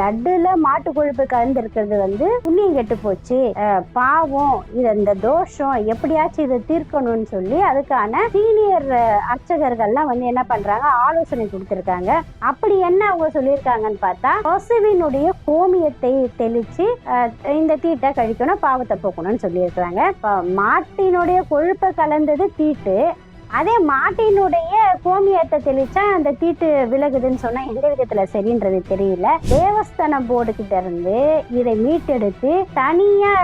லட்டுல மாட்டு கொழுப்பு கலந்துருக்கிறது வந்து புண்ணியம் கெட்டு போச்சு. பாவம் இது இந்த தோஷம் எப்படியாச்சும் இதை தீர்க்கணும்னு சொல்லி அதுக்கான சீனியர் அர்ச்சகர்கள்லாம் வந்து என்ன பண்றாங்க ஆலோசனை கொடுத்துருக்காங்க. அப்படி என்ன அவங்க சொல்லியிருக்காங்கன்னு பார்த்தா பசுவினுடைய கோமியத்தை தெளிச்சு இந்த தீட்டை கழிக்கணும் பாவத்தை போக்கணும்னு சொல்லியிருக்காங்க மாட்டினுடைய கொழுப்பை கலந்தது தீட்டு அதே மாட்டினுடைய கோமியத்தை தெளிச்சா அந்த தீட்டு விலகுதுன்னு சொன்னா எந்த விதத்துல சரின்றது தெரியல. தேவஸ்தான போர்டு கிட்ட இருந்து இதை மீட்டெடுத்து தனியா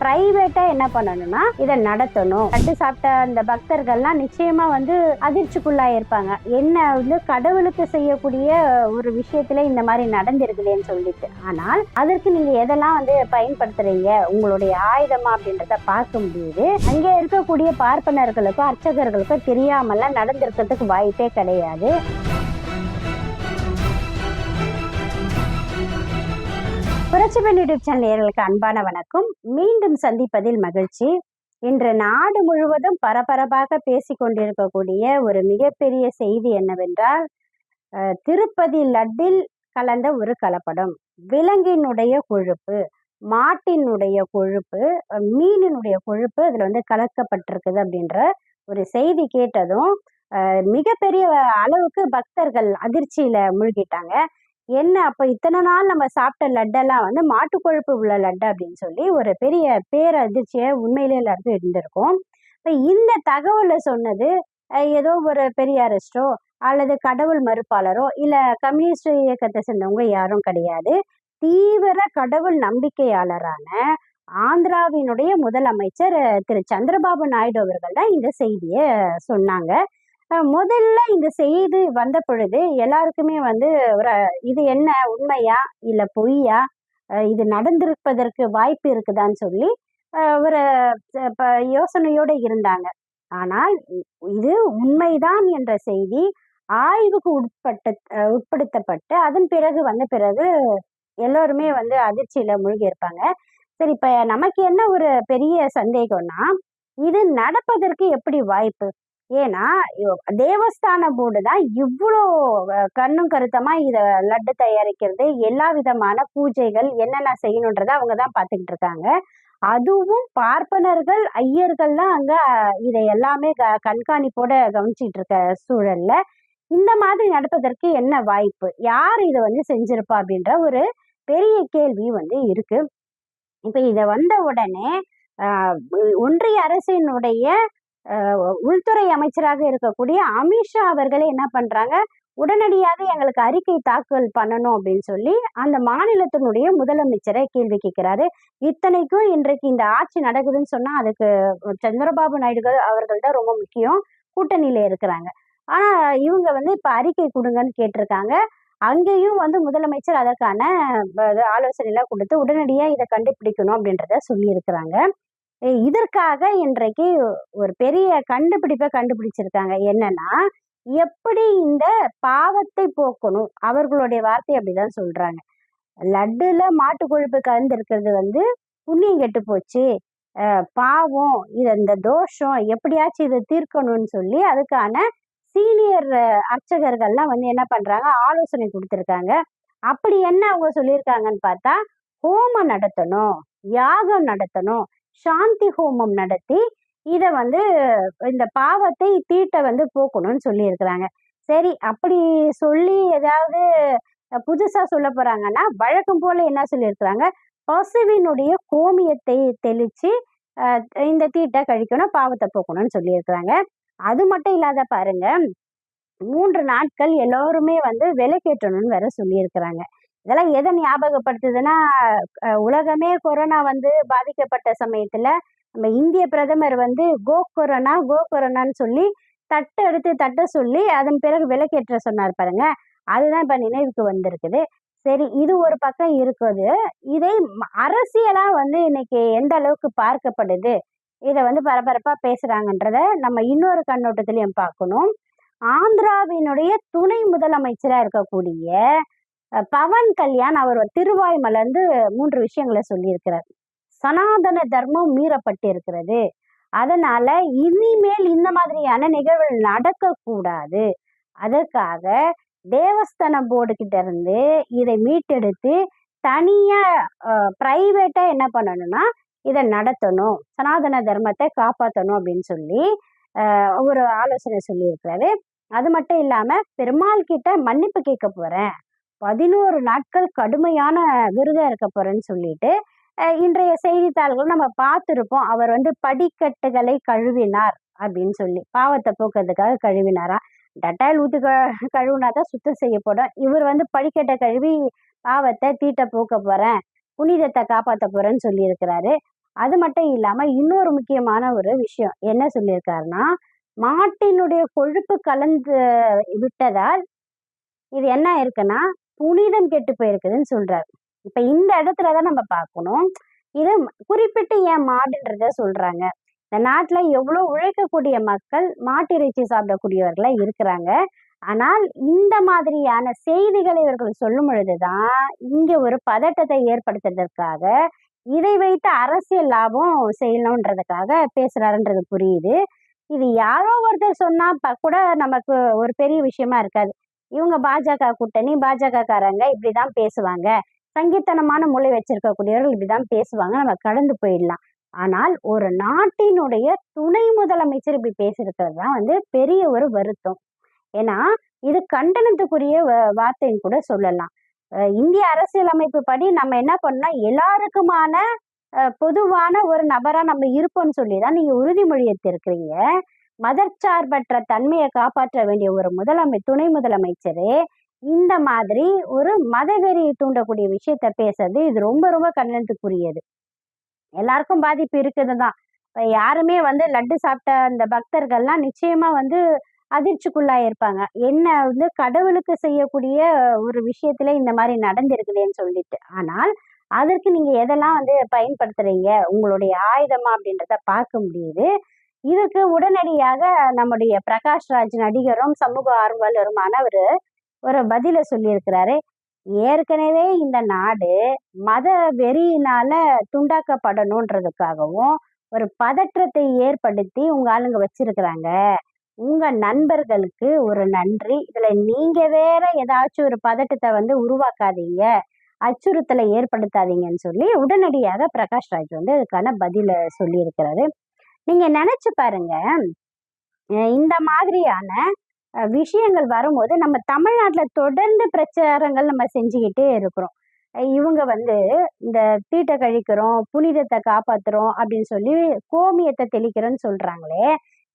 பிரைவேட்டா என்ன பண்ணணும்னா இதை நடத்தணும். கட்டு சாப்பிட்ட அந்த பக்தர்கள்லாம் நிச்சயமா வந்து அதிர்ச்சிக்குள்ளாயிருப்பாங்க. என்ன வந்து கடவுளுக்கு செய்யக்கூடிய ஒரு விஷயத்துல இந்த மாதிரி நடந்திருக்குதுன்னு சொல்லிட்டு. ஆனால் அதற்கு நீங்க எதெல்லாம் வந்து பயன்படுத்துறீங்க உங்களுடைய ஆயுதமா அப்படின்றத பார்க்க முடியுது அங்கே இருக்கக்கூடிய பார்ப்பனர்களுக்கும் அர்ச்சகர்களுக்கும் தெரியாமலாம் நடந்திருக்கிறதுக்கு வாய்ப்பே கிடையாது. புரட்சிபெண் யூடியூப் சேனல் நேர்களுக்கு அன்பான வணக்கம். மீண்டும் சந்திப்பதில் மகிழ்ச்சி. இன்று நாடு முழுவதும் பரபரப்பாக பேசிக் கொண்டிருக்கக்கூடிய ஒரு மிகப்பெரிய செய்தி என்னவென்றால் திருப்பதி லட்டில் கலந்த ஒரு கலப்படம். விலங்கினுடைய கொழுப்பு மாட்டினுடைய கொழுப்பு மீனினுடைய கொழுப்பு அதுல வந்து கலக்கப்பட்டிருக்குது அப்படின்ற ஒரு செய்தி கேட்டதும் மிகப்பெரிய அளவுக்கு பக்தர்கள் அதிர்ச்சியில மூழ்கிட்டாங்க. என்ன அப்ப இத்தனை நாள் நம்ம சாப்பிட்ட லட்டெல்லாம் வந்து மாட்டு கொழுப்பு உள்ள லட்டு அப்படின்னு சொல்லி ஒரு பெரிய பேரதிர்ச்சியை உண்மையிலே எல்லாருக்கும் இருந்திருக்கும். இப்ப இந்த தகவலை சொன்னது ஏதோ ஒரு பெரியாரிஸ்டோ அல்லது கடவுள் மறுப்பாளரோ இல்ல கம்யூனிஸ்ட் இயக்கத்தை சேர்ந்தவங்க யாரும் கிடையாது. தீவிர கடவுள் நம்பிக்கையாளரான ஆந்திராவினுடைய முதலமைச்சர் திரு. சந்திரபாபு நாயுடு அவர்கள் தான் இந்த செய்தியை சொன்னாங்க. முதல்ல இந்த செய்தி வந்த பொழுது எல்லாருக்குமே வந்து ஒரு இது என்ன உண்மையா இல்ல பொய்யா இது நடந்திருப்பதற்கு வாய்ப்பு இருக்குதான்னு சொல்லி ஒரு ப- யோசனையோட இருந்தாங்க. ஆனால் இது உண்மைதான் என்ற செய்தி ஆய்வுக்கு உட்பட்ட உட்படுத்தப்பட்டு அதன் பிறகு வந்த பிறகு எல்லோருமே வந்து அதிர்ச்சியில மூழ்கி இருப்பாங்க சரி இப்ப நமக்கு என்ன ஒரு பெரிய சந்தேகம்னா இது நடப்பதற்கு எப்படி வாய்ப்பு? ஏன்னா தேவஸ்தான போர்டு தான் இவ்வளோ கண்ணும் கருத்தமா இத லட்டு தயாரிக்கிறது எல்லா விதமான பூஜைகள் என்னென்ன செய்யணுன்றதை அவங்க தான் பார்த்துக்கிட்டு இருக்காங்க. அதுவும் பார்ப்பனர்கள் ஐயர்கள் தான் அங்க இதை எல்லாமே க கண்காணிப்போட கவனிச்சிட்டு இருக்க சூழல்ல இந்த மாதிரி நடப்பதற்கு என்ன வாய்ப்பு? யார் இதை வந்து செஞ்சிருப்பா அப்படின்ற ஒரு பெரிய கேள்வி வந்து இருக்கு. இப்ப இத வந்த உடனே ஒன்றிய அரசினுடைய உள்துறை அமைச்சராக இருக்கக்கூடிய அமித்ஷா அவர்களே என்ன பண்றாங்க? உடனடியாக எங்களுக்கு அறிக்கை தாக்கல் பண்ணணும் அப்படின்னு சொல்லி அந்த மாநிலத்தினுடைய முதலமைச்சரை கேள்வி கேட்கிறாரு. இத்தனைக்கும் இன்றைக்கு இந்த ஆட்சி நடக்குதுன்னு சொன்னா அதுக்கு சந்திரபாபு நாயுடுகள் அவர்கள் தான் ரொம்ப முக்கியம். கூட்டணியில இருக்கிறாங்க. ஆனா இவங்க வந்து இப்ப அறிக்கை கொடுங்கன்னு கேட்டிருக்காங்க. அங்கேயும் வந்து முதலமைச்சர் அதற்கான ஆலோசனைலாம் கொடுத்து உடனடியாக இதை கண்டுபிடிக்கணும் அப்படின்றத சொல்லியிருக்கிறாங்க. இதற்காக இன்றைக்கு ஒரு பெரிய கண்டுபிடிப்பை கண்டுபிடிச்சிருக்காங்க. என்னன்னா எப்படி இந்த பாவத்தை போக்கணும்? அவர்களுடைய வார்த்தை அப்படிதான் சொல்றாங்க. லட்டுல மாட்டு கொழுப்பு கலந்து இருக்கிறது வந்து புண்ணியம் கெட்டு போச்சு. பாவம் இது இந்த தோஷம் எப்படியாச்சும் இதை தீர்க்கணும்னு சொல்லி அதுக்கான சீனியர் அர்ச்சகர்கள்லாம் வந்து என்ன பண்ணுறாங்க ஆலோசனை கொடுத்துருக்காங்க. அப்படி என்ன அவங்க சொல்லியிருக்காங்கன்னு பார்த்தா ஹோமம் நடத்தணும் யாகம் நடத்தணும் சாந்தி ஹோமம் நடத்தி இதை வந்து இந்த பாவத்தை தீட்டை வந்து போக்கணும்னு சொல்லியிருக்கிறாங்க. சரி அப்படி சொல்லி ஏதாவது புதுசாக சொல்ல போகிறாங்கன்னா வழக்கம் போல் என்ன சொல்லியிருக்கிறாங்க? பசுவினுடைய கோமியத்தை தெளித்து இந்த தீட்டை கழிக்கணும் பாவத்தை போக்கணும்னு சொல்லியிருக்கிறாங்க. அது மட்டும் இல்லாத பாருங்க மூன்று நாட்கள் எல்லோருமே வந்து விலைக்கேற்றணும்னு வேற சொல்லியிருக்கிறாங்க. இதெல்லாம் எதை ஞாபகப்படுத்துதுன்னா உலகமே கொரோனா வந்து பாதிக்கப்பட்ட சமயத்துல நம்ம இந்திய பிரதமர் வந்து கோ கொரோனா கோ கொரோனான்னு சொல்லி தட்டு எடுத்து தட்ட சொல்லி அதன் பிறகு விலைக்கேற்ற சொன்னார் பாருங்க. அதுதான் இப்ப நினைவுக்கு வந்திருக்குது. சரி இது ஒரு பக்கம் இருக்குது. இதை அரசியலா வந்து இன்னைக்கு எந்த அளவுக்கு பார்க்கப்படுது? இதை வந்து பரபரப்பாக பேசுகிறாங்கன்றத நம்ம இன்னொரு கண்ணோட்டத்திலையும் பார்க்கணும். ஆந்திராவினுடைய துணை முதலமைச்சராக இருக்கக்கூடிய பவன் கல்யாண் அவர் திருவாய்மலர்ந்து மூன்று விஷயங்களை சொல்லியிருக்கிறார். சனாதன தர்மம் மீறப்பட்டிருக்கிறது. அதனால இனிமேல் இந்த மாதிரியான நிகழ்வுகள் நடக்கக்கூடாது. அதற்காக தேவஸ்தான போர்டு கிட்ட இருந்து இதை மீட்டெடுத்து தனியா பிரைவேட்டா என்ன பண்ணணும்னா இதை நடத்தணும் சனாதன தர்மத்தை காப்பாற்றணும் அப்படின்னு சொல்லி ஒரு ஆலோசனை சொல்லியிருக்கிறாரு. அது மட்டும் இல்லாமல் பெருமாள் கிட்ட மன்னிப்பு கேட்க போகிறேன் பதினோரு நாட்கள் கடுமையான விரதம் இருக்க போகிறேன்னு சொல்லிட்டு இன்றைய செய்தித்தாள்கள் நம்ம பார்த்துருப்போம். அவர் வந்து படிக்கட்டுகளை கழுவினார் அப்படின்னு சொல்லி பாவத்தை போக்குறதுக்காக கழுவினாரா? டட்டாயில் ஊத்து க கழுவுனாதான் சுத்தம் செய்யப்படும். இவர் வந்து படிக்கட்டை கழுவி பாவத்தை தீட்ட போக்க போகிறேன் புனிதத்தை காப்பாற்ற போறேன்னு சொல்லியிருக்கிறாரு. அது மட்டும் இல்லாம இன்னொரு முக்கியமான ஒரு விஷயம். என்ன சொல்லியிருக்காருன்னா மாட்டினுடைய கொழுப்பு கலந்து விட்டதால் இது என்ன இருக்குன்னா புனிதம் கெட்டு போயிருக்குதுன்னு சொல்றாரு. இப்ப இந்த இடத்துல தான் நம்ம பார்க்கணும். இது குறிப்பிட்டு ஏன் மாடுன்றத சொல்றாங்க. இந்த நாட்டுல எவ்வளவு உழைக்கக்கூடிய மக்கள் மாட்டு இறைச்சி சாப்பிடக்கூடியவர்களா இருக்கிறாங்க. ஆனால் இந்த மாதிரியான செய்திகளை இவர்கள் சொல்லும் பொழுதுதான் இங்க ஒரு பதட்டத்தை ஏற்படுத்துறதற்காக இதை வைத்து அரசியல் லாபம் செய்யணுன்றதுக்காக பேசுறாருன்றது புரியுது. இது யாரோ ஒருத்தர் சொன்னா கூட நமக்கு ஒரு பெரிய விஷயமா இருக்காது. இவங்க பாஜக கூட்டணி பாஜக காரங்க இப்படிதான் பேசுவாங்க. சங்கீத்தனமான மொழி வச்சிருக்கக்கூடியவர்கள் இப்படிதான் பேசுவாங்க. நம்ம கடந்து போயிடலாம். ஆனால் ஒரு நாட்டினுடைய துணை முதலமைச்சர் இப்படி பேசியிருக்கிறது தான் வந்து பெரிய ஒரு வருத்தம். ஏன்னா இது கண்டனத்துக்குரிய வ- வார்த்தைன்னு கூட சொல்லலாம். இந்திய அரசியலமைப்பு படி நம்ம என்ன பண்ணோம் எல்லாருக்குமான பொதுவான ஒரு நபராக நம்ம இருப்போம்னு சொல்லி தான் நீங்கள் உறுதிமொழி எடுத்திருக்கிறீங்க. மதச்சார்பற்ற தன்மையை காப்பாற்ற வேண்டிய ஒரு முதலமை துணை முதலமைச்சரே இந்த மாதிரி ஒரு மதவெறியை தூண்டக்கூடிய விஷயத்த பேசுறது இது ரொம்ப ரொம்ப கண்டனத்துக்குரியது. எல்லாருக்கும் பாதிப்பு இருக்குது தான் இப்போ யாருமே வந்து லட்டு சாப்பிட்ட அந்த பக்தர்கள்லாம் நிச்சயமா வந்து அதிர்ச்சிக்குள்ளாயிருப்பாங்க என்ன வந்து கடவுளுக்கு செய்யக்கூடிய ஒரு விஷயத்துல இந்த மாதிரி நடந்திருக்குதுன்னு சொல்லிட்டு. ஆனால் அதற்கு நீங்க எதெல்லாம் வந்து பயன்படுத்துறீங்க? உங்களுடைய ஆயுதமா அப்படின்றத பார்க்க முடியுது. இதுக்கு உடனடியாக நம்முடைய பிரகாஷ் ராஜ் நடிகரும் சமூக ஆர்வலருமான ஒரு ஒரு பதில சொல்லியிருக்கிறாரு. ஏற்கனவே இந்த நாடு மத வெறியினால துண்டாக்கப்படணுன்றதுக்காகவும் ஒரு பதற்றத்தை ஏற்படுத்தி உங்க ஆளுங்க வச்சிருக்கிறாங்க. உங்கள் நண்பர்களுக்கு ஒரு நன்றி. இதில் நீங்கள் வேற ஏதாச்சும் ஒரு பதட்டத்தை வந்து உருவாக்காதீங்க. அச்சுறுத்தலை ஏற்படுத்தாதீங்கன்னு சொல்லி உடனடியாக பிரகாஷ் ராஜ் வந்து அதுக்கான பதிலை சொல்லியிருக்கிறாரு. நீங்கள் நினச்சி பாருங்க இந்த மாதிரியான விஷயங்கள் வரும்போது நம்ம தமிழ்நாட்டில் தொடர்ந்து பிரச்சாரங்கள் நம்ம செஞ்சுக்கிட்டே இருக்கிறோம். இவங்க வந்து இந்த தீட்டை கழிக்கிறோம் புனிதத்தை காப்பாத்துறோம் அப்படின்னு சொல்லி கோமியத்தை தெளிக்கிறோம்னு சொல்றாங்களே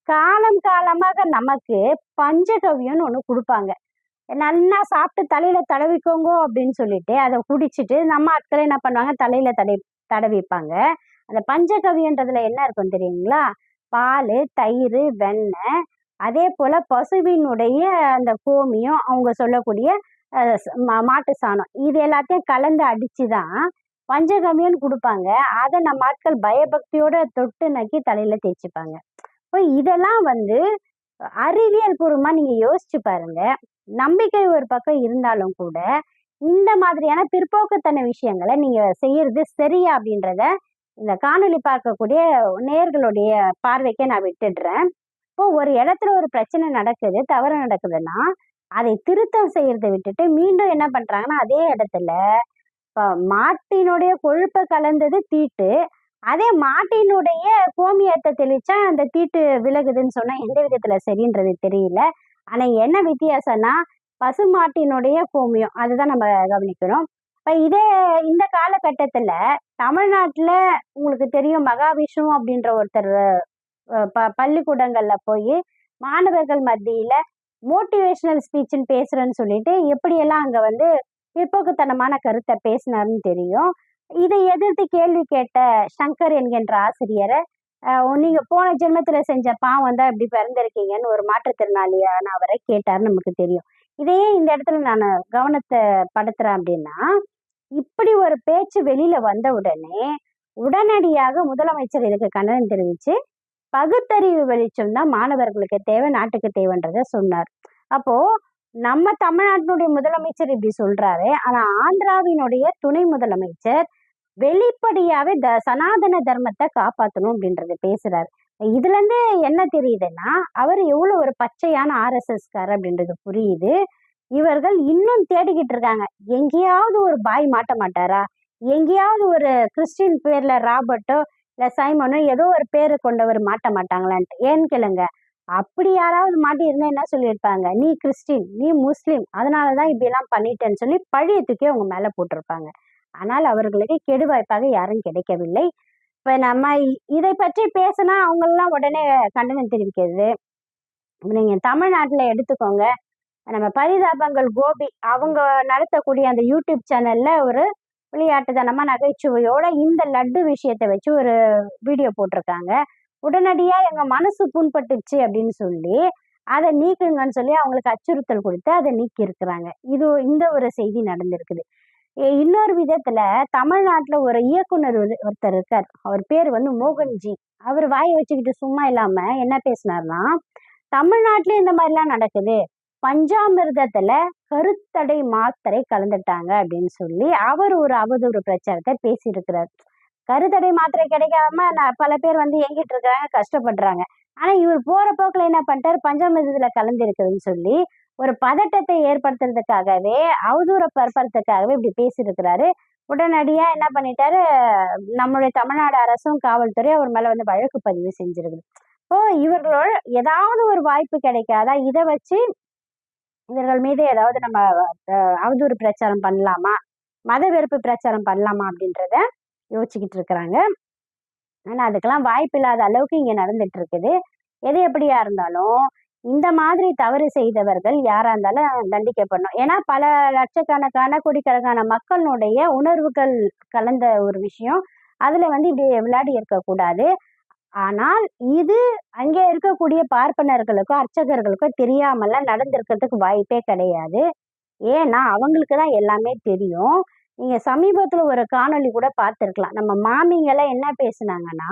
காலம் காலமாக நமக்கு பஞ்சகவ்யம்னு ஒன்று கொடுப்பாங்க. நல்லா சாப்பிட்டு தலையில தடவிக்கோங்க அப்படின்னு சொல்லிட்டு அதை குடிச்சிட்டு நம்ம ஆட்களை என்ன பண்ணுவாங்க? தலையில தடவி தடவிப்பாங்க. அந்த பஞ்சகவியன்றதுல என்ன இருக்கும் தெரியுங்களா? பால் தயிர் வெண்ணெய் அதே போல பசுவினுடைய அந்த கோமியம் அவங்க சொல்லக்கூடிய மா- மாட்டு சாணம். இது எல்லாத்தையும் கலந்து அடிச்சு தான் பஞ்சகவியம்னு கொடுப்பாங்க. அதை நம்ம ஆட்கள் பயபக்தியோட தொட்டு நக்கி தலையில தேய்ச்சிப்பாங்க. இப்போ இதெல்லாம் வந்து அறிவியல் பூர்வமாக நீங்கள் யோசிச்சு பாருங்க. நம்பிக்கை ஒரு பக்கம் இருந்தாலும் கூட இந்த மாதிரியான பிற்போக்குத்தன விஷயங்களை நீங்கள் செய்யறது சரியா அப்படின்றத இந்த காணொளி பார்க்கக்கூடிய நேர்களுடைய பார்வைக்கு நான் விட்டுடுறேன். இப்போ ஒரு இடத்துல ஒரு பிரச்சனை நடக்குது தவறு நடக்குதுன்னா அதை திருத்தம் செய்யறதை விட்டுட்டு மீண்டும் என்ன பண்றாங்கன்னா அதே இடத்துல இப்போ மாட்டினுடைய கொழுப்பை கலந்தது தீட்டு அதே மாட்டினுடைய கோமியத்தை தெளிச்சா அந்த தீட்டு விலகுதுன்னு சொன்னா எந்த விதத்துல சரின்றது தெரியல. ஆனா என்ன வித்தியாசம்னா பசுமாட்டினுடைய கோமியம் அதுதான் நம்ம கவனிக்கிறோம் இப்ப இதே இந்த காலகட்டத்துல தமிழ்நாட்டுல உங்களுக்கு தெரியும் மகாவிஷ்ணு அப்படின்ற ஒருத்தர் ப பள்ளிக்கூடங்கள்ல போய் மாணவர்கள் மத்தியில மோட்டிவேஷனல் ஸ்பீச்னு பேசுறேன்னு சொல்லிட்டு எப்படியெல்லாம் அங்க வந்து பிற்போக்குத்தனமான கருத்தை பேசினாருன்னு தெரியும். இதை எதிர்த்து கேள்வி கேட்ட சங்கர் என்கின்ற ஆசிரியரை நீங்க போன ஜென்மத்துல செஞ்ச பாவம் தான் இப்படி பிறந்திருக்கீங்கன்னு ஒரு மாற்றுத்திறனாளியான அவரை கேட்டாருன்னு நமக்கு தெரியும். இதையே இந்த இடத்துல நான் கவனத்தை படுத்துறேன் அப்படின்னா இப்படி ஒரு பேச்சு வெளியில வந்த உடனே உடனடியாக முதலமைச்சர் இதுக்கு கண்டனம் தெரிவிச்சு பகுத்தறிவு வெளிச்சம் தான் மாணவர்களுக்கு தேவை நாட்டுக்கு தேவைன்றத சொன்னார். அப்போ நம்ம தமிழ்நாட்டினுடைய முதலமைச்சர் இப்படி சொல்றாரு ஆனா ஆந்திராவினுடைய துணை முதலமைச்சர் வெளிப்படையாவே த சனாதன தர்மத்தை காப்பாற்றணும் அப்படின்றத பேசுறாரு. இதுல இருந்து என்ன தெரியுதுன்னா அவர் எவ்வளவு ஒரு பச்சையான ஆர்எஸ்எஸ்கார் அப்படின்றது புரியுது. இவர்கள் இன்னும் தேடிக்கிட்டு இருக்காங்க. எங்கேயாவது ஒரு பாய் மாட்ட மாட்டாரா? எங்கேயாவது ஒரு கிறிஸ்டின் பேர்ல ராபர்ட்டோ இல்ல சைமனோ ஏதோ ஒரு பேரு கொண்டவர் மாட்ட மாட்டாங்களான்ட்டு. ஏன்னு கேளுங்க. அப்படி யாராவது மாட்டி இருந்தா என்ன சொல்லியிருப்பாங்க? நீ கிறிஸ்டின் நீ முஸ்லீம் அதனாலதான் இப்படி எல்லாம் பண்ணிட்டேன்னு சொல்லி பழிய தூக்கி அவங்க மேல போட்டிருப்பாங்க. ஆனால் அவர்களுக்கு கெடுவாய்ப்பாக யாரும் கிடைக்கவில்லை. இப்ப நம்ம இதை பற்றி பேசினா அவங்கெல்லாம் உடனே கண்டனம் தெரிவிக்கிறது நீங்கள் நீங்க தமிழ்நாட்டுல எடுத்துக்கோங்க. நம்ம பரிதாபங்கள் கோபி அவங்க நடத்தக்கூடிய அந்த யூடியூப் சேனல்ல ஒரு விளையாட்டுத்தனமா நகைச்சுவையோட இந்த லட்டு விஷயத்தை வச்சு ஒரு வீடியோ போட்டிருக்காங்க. உடனடியா எங்க மனசு புண்பட்டுச்சு அப்படின்னு சொல்லி அதை நீக்குங்கன்னு சொல்லி அவங்களுக்கு அச்சுறுத்தல் கொடுத்து அதை நீக்கி இருக்கிறாங்க இது இந்த ஒரு செய்தி நடந்திருக்குது. இன்னொரு விதத்துல தமிழ்நாட்டுல ஒரு இயக்குனர் ஒரு- ஒருத்தர் இருக்கார். அவர் பேர் வந்து மோகன்ஜி. அவர் வாயை வச்சுக்கிட்டு சும்மா இல்லாம என்ன பேசினார்னா தமிழ்நாட்டுல இந்த மாதிரிலாம் நடக்குது. பஞ்சாமிர்தத்துல கருத்தடை மாத்திரை கலந்துட்டாங்க அப்படின்னு சொல்லி அவர் ஒரு அவதூறு பிரச்சாரத்தை பேசியிருக்கிறார். கருத்தடை மாத்திரை கிடைக்காம நான் பல பேர் வந்து எங்கிட்டு இருக்கிறாங்க கஷ்டப்படுறாங்க. ஆனா இவர் போற போக்குல என்ன பண்ணிட்டாரு? பஞ்சாமிர்தத்துல கலந்து இருக்குதுன்னு சொல்லி ஒரு பதட்டத்தை ஏற்படுத்துறதுக்காகவே அவதூற பரப்புறதுக்காகவே இப்படி பேசியிருக்கிறாரு. உடனடியா என்ன பண்ணிட்டாரு? நம்மளுடைய தமிழ்நாடு அரசும் காவல்துறை அவர் மேல வந்து வழக்கு பதிவு செஞ்சிருக்குது. ஓ இவர்களோட ஏதாவது ஒரு வாய்ப்பு கிடைக்காதா? இதை வச்சு இவர்கள் மீது ஏதாவது நம்ம அவதூறு பிரச்சாரம் பண்ணலாமா? மத வெறுப்பு பிரச்சாரம் பண்ணலாமா? அப்படின்றத யோசிச்சுக்கிட்டு இருக்கிறாங்க. ஆனால் அதுக்கெல்லாம் வாய்ப்பு இல்லாத அளவுக்கு இங்கே நடந்துட்டு இருக்குது. எது எப்படியா இருந்தாலும் இந்த மாதிரி தவறு செய்தவர்கள் யாரா இருந்தாலும் தண்டிக்கப்படணும். ஏன்னா பல லட்சக்கணக்கான கோடிக்கணக்கான மக்களுடைய உணர்வுகள் கலந்த ஒரு விஷயம். அதுல வந்து இப்படி விளையாடி இருக்கக்கூடாது. ஆனால் இது அங்கே இருக்கக்கூடிய பார்ப்பனர்களுக்கோ அர்ச்சகர்களுக்கோ தெரியாமல நடந்திருக்கிறதுக்கு வாய்ப்பே கிடையாது. ஏன்னா அவங்களுக்கு தான் எல்லாமே தெரியும். நீங்க சமீபத்துல ஒரு காணொளி கூட பார்த்துருக்கலாம். நம்ம மாமிங்கெல்லாம் என்ன பேசுனாங்கன்னா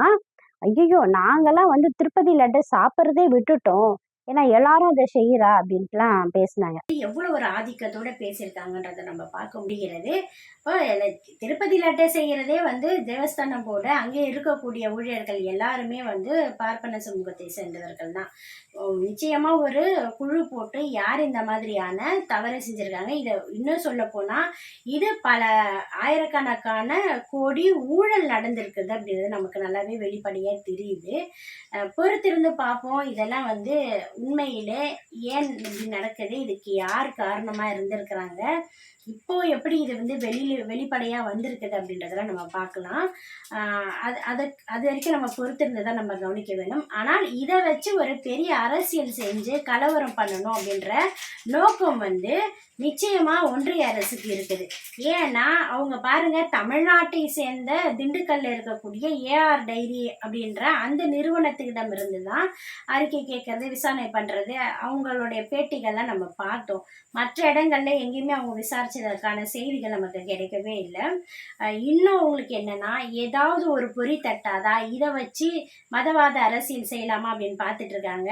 ஐயோ நாங்கெல்லாம் வந்து திருப்பதி லட்டு சாப்பிட்றதே விட்டுட்டோம். ஏன்னா எல்லாரும் அதை செய்யறா அப்படின்ட்டுலாம் பேசினாங்க. எவ்வளவு ஒரு ஆதிக்கத்தோட பேசியிருக்காங்கன்றத நம்ம பார்க்க முடிகிறது. இப்போ இதுல திருப்பதி லட்டை வந்து தேவஸ்தானம் போட அங்கே இருக்கக்கூடிய ஊழியர்கள் எல்லாருமே வந்து பார்ப்பன சமூகத்தை சேர்ந்தவர்கள் தான். நிச்சயமாக ஒரு குழு போட்டு யார் இந்த மாதிரியான தவறு செஞ்சிருக்காங்க? இதை இன்னும் சொல்ல போனால் இது பல ஆயிரக்கணக்கான கோடி ஊழல் நடந்திருக்குது அப்படின்றது நமக்கு நல்லாவே வெளிப்படையாக தெரியுது. பொறுத்திருந்து பார்ப்போம். இதெல்லாம் வந்து உண்மையிலே ஏன் இப்படி நடக்குது? இதுக்கு யார் காரணமா இருந்திருக்கிறாங்க? இப்போ எப்படி இது வந்து வெளியில வெளிப்படையா வந்திருக்குது அப்படின்றதெல்லாம் நம்ம பார்க்கலாம். அது அது அது வரைக்கும் நம்ம பொறுத்திருந்ததை நம்ம கவனிக்க வேணும். ஆனால் இதை வச்சு ஒரு பெரிய அரசியல் செஞ்சு கலவரம் பண்ணணும் அப்படின்ற நோக்கம் வந்து நிச்சயமா ஒன்றிய அரசுக்கு இருக்குது. ஏன்னா அவங்க பாருங்க தமிழ்நாட்டை சேர்ந்த திண்டுக்கல்ல இருக்கக்கூடிய ஏஆர் டைரி அப்படின்ற அந்த நிறுவனத்துக்கிடம் இருந்து தான் அறிக்கை கேட்கறது விசாரணை பண்ணுறது அவங்களுடைய பேட்டிகள்லாம் நம்ம பார்த்தோம். மற்ற இடங்கள்ல எங்கேயுமே அவங்க விசாரிச்சதற்கான செய்திகள் நமக்கு கிடைக்கவே இல்லை. இன்னும் அவங்களுக்கு என்னன்னா ஏதாவது ஒரு பொறி தட்டாதா? இதை வச்சு மதவாத அரசியல் செய்யலாமா அப்படின்னு பார்த்துட்டு இருக்காங்க.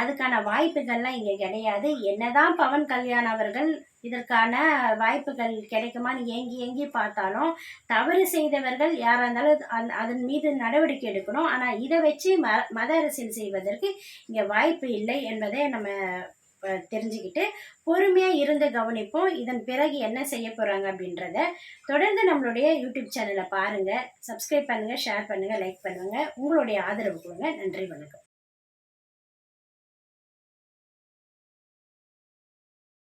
அதுக்கான வாய்ப்புகள்லாம் இங்கே கிடையாது. என்னதான் பவன் கல்யாண் அவர்கள் இதற்கான வாய்ப்புகள் கிடைக்குமான்னு ஏங்கி ஏங்கி பார்த்தாலும் தவறு செய்தவர்கள் யாராக இருந்தாலும் அந்த அதன் மீது நடவடிக்கை எடுக்கணும். ஆனால் இதை வச்சு ம மத அரசியல் செய்வதற்கு இங்கே வாய்ப்பு இல்லை என்பதை நம்ம தெரிஞ்சுக்கிட்டு பொறுமையாக இருந்து கவனிப்போம். இதன் பிறகு என்ன செய்ய போகிறாங்க அப்படின்றத தொடர்ந்து நம்மளுடைய யூடியூப் சேனலை பாருங்கள் சப்ஸ்கிரைப் பண்ணுங்கள் ஷேர் பண்ணுங்கள் லைக் பண்ணுங்கள் உங்களுடைய ஆதரவு கொடுங்க. நன்றி வணக்கம்.